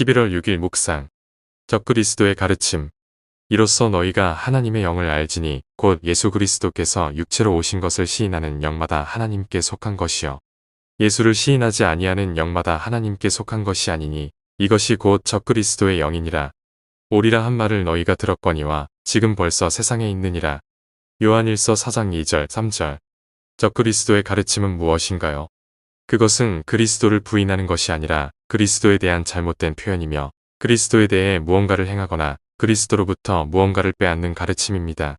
11월 6일 묵상. 적그리스도의 가르침. 이로써 너희가 하나님의 영을 알지니 곧 예수 그리스도께서 육체로 오신 것을 시인하는 영마다 하나님께 속한 것이요. 예수를 시인하지 아니하는 영마다 하나님께 속한 것이 아니니 이것이 곧 적그리스도의 영이니라. 오리라 한 말을 너희가 들었거니와 지금 벌써 세상에 있느니라. 요한일서 4장 2절 3절. 적그리스도의 가르침은 무엇인가요? 그것은 그리스도를 부인하는 것이 아니라 그리스도에 대한 잘못된 표현이며 그리스도에 대해 무언가를 행하거나 그리스도로부터 무언가를 빼앗는 가르침입니다.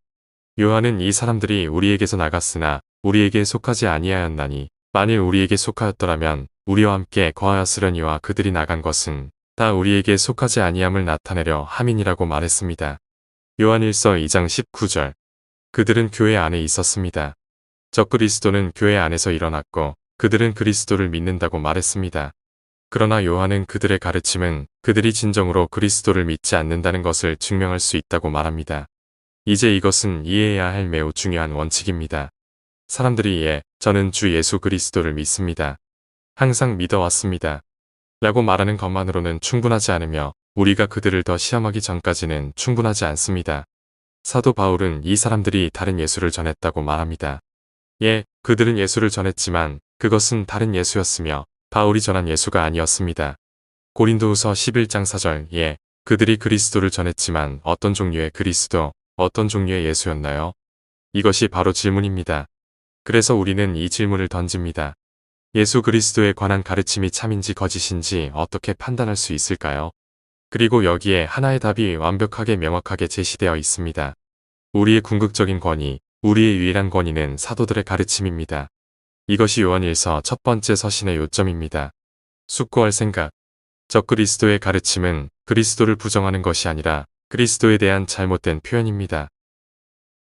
요한은 이 사람들이 우리에게서 나갔으나 우리에게 속하지 아니하였나니 만일 우리에게 속하였더라면 우리와 함께 거하였으려니와 그들이 나간 것은 다 우리에게 속하지 아니함을 나타내려 함인이라고 말했습니다. 요한일서 2장 19절 그들은 교회 안에 있었습니다. 적그리스도는 교회 안에서 일어났고 그들은 그리스도를 믿는다고 말했습니다. 그러나 요한은 그들의 가르침은 그들이 진정으로 그리스도를 믿지 않는다는 것을 증명할 수 있다고 말합니다. 이제 이것은 이해해야 할 매우 중요한 원칙입니다. 사람들이 예, 저는 주 예수 그리스도를 믿습니다. 항상 믿어왔습니다. 라고 말하는 것만으로는 충분하지 않으며 우리가 그들을 더 시험하기 전까지는 충분하지 않습니다. 사도 바울은 이 사람들이 다른 예수를 전했다고 말합니다. 예, 그들은 예수를 전했지만 그것은 다른 예수였으며 바울이 전한 예수가 아니었습니다. 고린도후서 11장 4절 예, 그들이 그리스도를 전했지만 어떤 종류의 그리스도, 어떤 종류의 예수였나요? 이것이 바로 질문입니다. 그래서 우리는 이 질문을 던집니다. 예수 그리스도에 관한 가르침이 참인지 거짓인지 어떻게 판단할 수 있을까요? 그리고 여기에 하나의 답이 완벽하게 명확하게 제시되어 있습니다. 우리의 궁극적인 권위, 우리의 유일한 권위는 사도들의 가르침입니다. 이것이 요한일서 첫 번째 서신의 요점입니다. 숙고할 생각. 적그리스도의 가르침은 그리스도를 부정하는 것이 아니라 그리스도에 대한 잘못된 표현입니다.